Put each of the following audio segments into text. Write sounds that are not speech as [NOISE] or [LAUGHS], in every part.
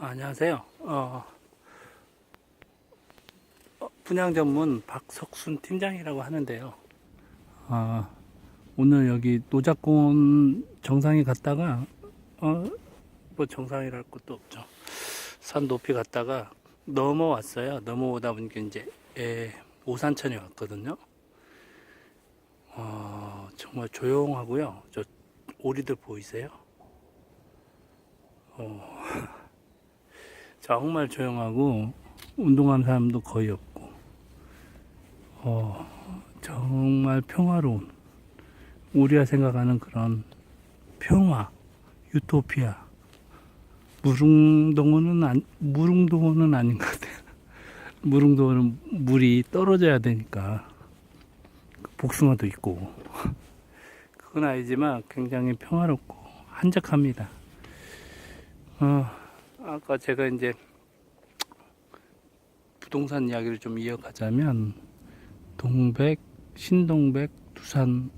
안녕하세요. 어, 어, 분양 전문 박석순 팀장이라고 하는데요. 아, 오늘 여기 노작공원 정상에 갔다가 어, 뭐 정상이랄 것도 없죠. 산 높이 갔다가 넘어왔어요. 넘어오다 보니까 이제 예, 오산천에 왔거든요. 어, 정말 조용하고요. 저 오리들 보이세요? 어, 정말 조용하고 운동하는 사람도 거의 없고 어, 정말 평화로운 우리가 생각하는 그런 평화 유토피아. 무릉동원은 안, 무릉동원은 아닌 것 같아요. [LAUGHS] 무릉동원은 물이 떨어져야 되니까 복숭아도 있고. [LAUGHS] 그건 아니지만 굉장히 평화롭고 한적합니다. 어, 아까 제가 이제 부동산 이야기를 좀 이어가자면 동백, 신동백, 두산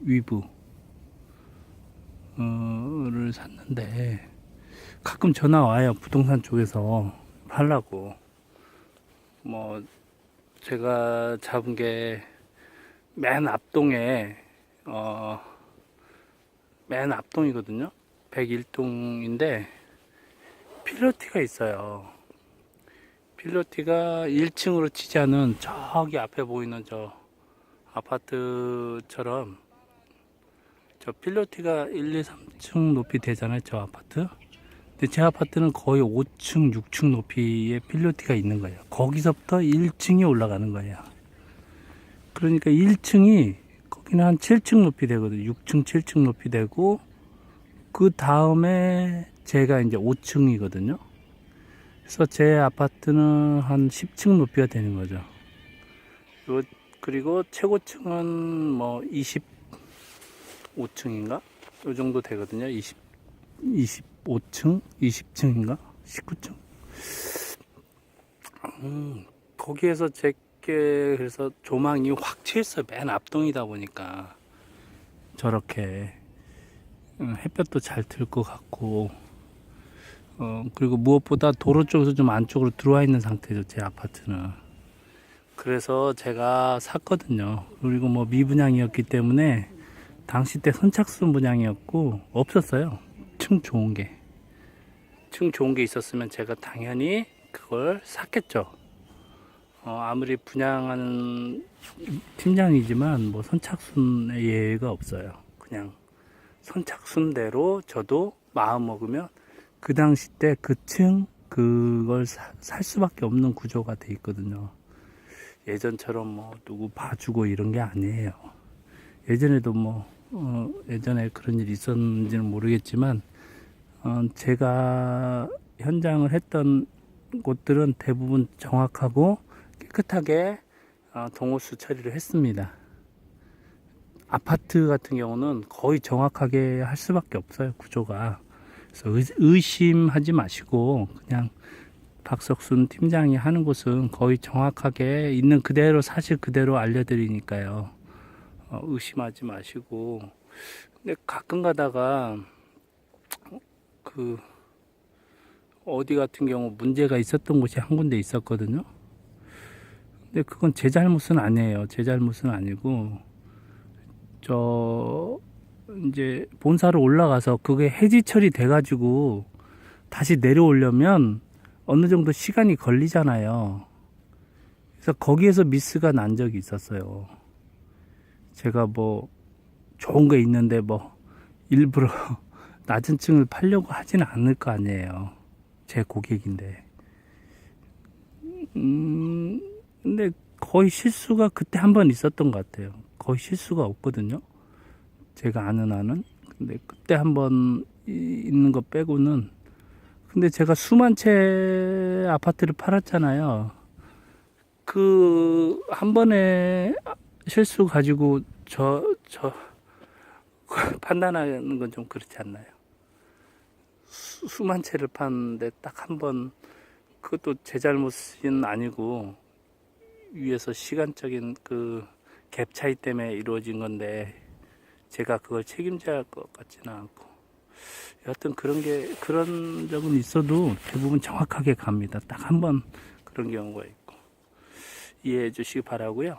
위브 어를 샀는데 가끔 전화 와요. 부동산 쪽에서 팔라고. 뭐 제가 잡은 게 맨 앞동에 어 맨 앞동이거든요. 101동인데 필로티가 있어요. 필로티가 1층으로 치지 않은 저기 앞에 보이는 저 아파트처럼 저 필로티가 1, 2, 3층 높이 되잖아요. 저 아파트. 근데 제 아파트는 거의 5층, 6층 높이의 필로티가 있는 거예요. 거기서부터 1층이 올라가는 거예요. 그러니까 1층이 거기는 한 7층 높이 되거든요. 6층, 7층 높이 되고 그 다음에 제가 이제 5층이거든요. 그래서 제 아파트는 한 10층 높이가 되는 거죠. 요- 그리고 최고층은 뭐 25층인가? 요 정도 되거든요. 20, 25층? 20층인가? 19층? 음, 거기에서 제게 그래서 조망이 확 튀었어요. 맨 앞동이다 보니까. 저렇게. 음, 햇볕도 잘 들 것 같고 어 그리고 무엇보다 도로 쪽에서 좀 안쪽으로 들어와 있는 상태죠 제 아파트는. 그래서 제가 샀거든요. 그리고 뭐 미분양이었기 때문에 당시 때 선착순 분양이었고 없었어요. 층 좋은 게 층 좋은 게 있었으면 제가 당연히 그걸 샀겠죠. 어, 아무리 분양하는 팀장이지만 뭐 선착순의 예외가 없어요. 그냥 선착순대로 저도 마음 먹으면 그 당시 때 그 층 그걸 사- 살 수밖에 없는 구조가 돼 있거든요. 예전처럼 뭐 누구 봐주고 이런 게 아니에요. 예전에도 뭐 어, 예전에 그런 일이 있었는지는 모르겠지만 어, 제가 현장을 했던 곳들은 대부분 정확하고 깨끗하게 어, 동호수 처리를 했습니다. 아파트 같은 경우는 거의 정확하게 할 수밖에 없어요 구조가 그래서 의, 의심하지 마시고 그냥 박석순 팀장이 하는 곳은 거의 정확하게 있는 그대로 사실 그대로 알려드리니까요. 어, 의심하지 마시고. 근데 가끔 가다가 그 어디 같은 경우 문제가 있었던 곳이 한 군데 있었거든요. 근데 그건 제 잘못은 아니에요. 제 잘못은 아니고 저 이제 본사로 올라가서 그게 해지 처리돼 가지고 다시 내려오려면 어느 정도 시간이 걸리잖아요. 그래서 거기에서 미스가 난 적이 있었어요. 제가 뭐 좋은 게 있는데 뭐 일부러 [LAUGHS] 낮은 층을 팔려고 하지는 않을 거 아니에요. 제 고객인데. 음, 근데 거의 실수가 그때 한 번 있었던 것 같아요. 거의 실수가 없거든요. 제가 아는 한은. 근데 그때 한번 있는 거 빼고는. 근데 제가 수만 채 아파트를 팔았잖아요. 그, 한 번에 실수 가지고 저, 저, [LAUGHS] 판단하는 건 좀 그렇지 않나요? 수, 수만 채를 팠는데 딱 한 번, 그것도 제 잘못은 아니고, 위에서 시간적인 그 갭 차이 때문에 이루어진 건데 제가 그걸 책임져야 할 것 같지는 않고 여하튼 그런 게 그런 적은 있어도 대부분 정확하게 갑니다. 딱 한 번 그런 경우가 있고 이해해 주시기 바라고요.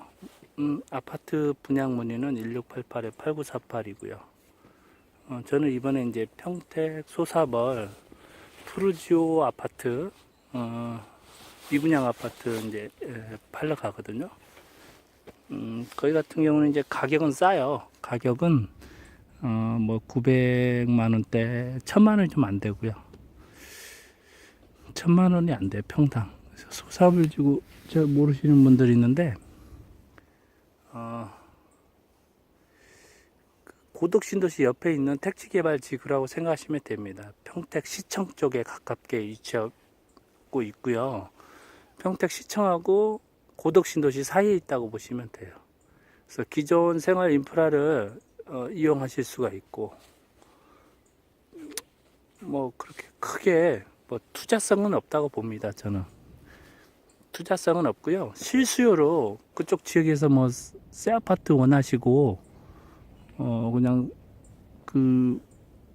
음, 아파트 분양 문의는 1688에 8948이고요. 어, 저는 이번에 이제 평택 소사벌 푸르지오 아파트 어, 미분양 아파트 이제 에, 팔러 가거든요. 음, 거기 같은 경우는 이제 가격은 싸요. 가격은 어, 뭐 900만 원대, 1000만 원이 좀 안 되고요. 1000만 원이 안 돼요, 평당. 그래서 소사를 주고 저 모르시는 분들이 있는데 어, 그 고덕신도시 옆에 있는 택지개발 지구라고 생각하시면 됩니다. 평택 시청 쪽에 가깝게 위치하고 있고요. 평택 시청하고 고덕신도시 사이에 있다고 보시면 돼요. 그래서 기존 생활 인프라를 어, 이용하실 수가 있고 뭐 그렇게 크게 뭐 투자성은 없다고 봅니다. 저는 투자성은 없고요. 실수요로 그쪽 지역에서 뭐 새 아파트 원하시고 어 그냥 그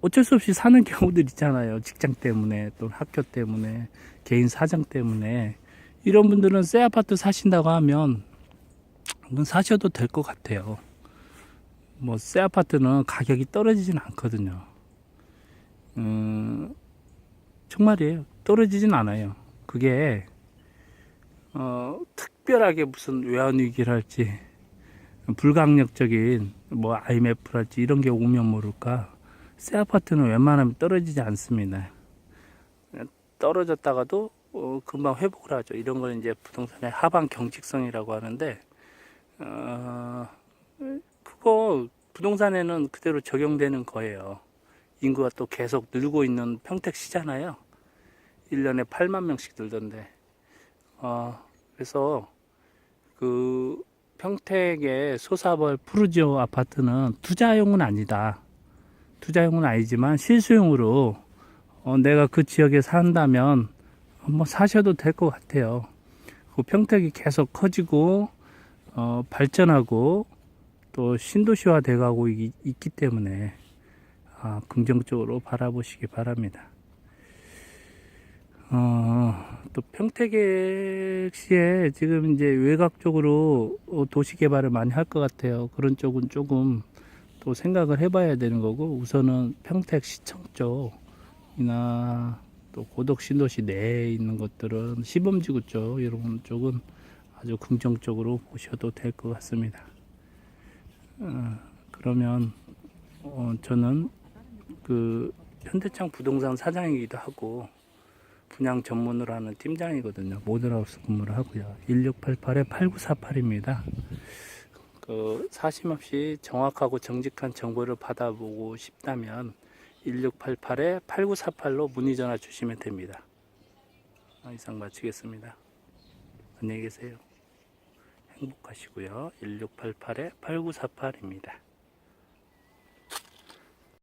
어쩔 수 없이 사는 [LAUGHS] 경우들 있잖아요. 직장 때문에 또 학교 때문에 개인 사정 때문에 이런 분들은 새 아파트 사신다고 하면 사셔도 될 것 같아요. 뭐 새 아파트는 가격이 떨어지진 않거든요. 음, 정말이에요. 떨어지진 않아요. 그게 어, 특별하게 무슨 외환 위기랄지 불강력적인 뭐 IMF랄지 이런 게 오면 모를까 새 아파트는 웬만하면 떨어지지 않습니다. 떨어졌다가도 어, 금방 회복을 하죠. 이런 거는 이제 부동산의 하방 경직성이라고 하는데 어, 그거 부동산에는 그대로 적용되는 거예요. 인구가 또 계속 늘고 있는 평택시잖아요. 1년에 8만 명씩 늘던데. 어, 그래서 그 평택의 소사벌 푸르지오 아파트는 투자용은 아니다. 투자용은 아니지만 실수용으로 어, 내가 그 지역에 산다면 뭐 사셔도 될 것 같아요. 그 평택이 계속 커지고 어, 발전하고 또 신도시화 돼가고 있, 있기 때문에 아, 긍정적으로 바라보시기 바랍니다. 어, 또 평택시에 지금 이제 외곽 쪽으로 어, 도시 개발을 많이 할 것 같아요. 그런 쪽은 조금 또 생각을 해봐야 되는 거고 우선은 평택 시청 쪽이나 또 고덕 신도시 내에 있는 것들은 시범지구 쪽 이런 쪽은 아주 긍정적으로 보셔도 될 것 같습니다. 어, 그러면 어, 저는 그 현대창 부동산 사장이기도 하고 분양 전문으로 하는 팀장이거든요. 모델하우스 근무를 하고요. 1688에 8948입니다. 그 사심 없이 정확하고 정직한 정보를 받아보고 싶다면 1688에 8948로 문의 전화 주시면 됩니다. 아, 이상 마치겠습니다. 안녕히 계세요. 행복하시고요. 1688에 8948입니다.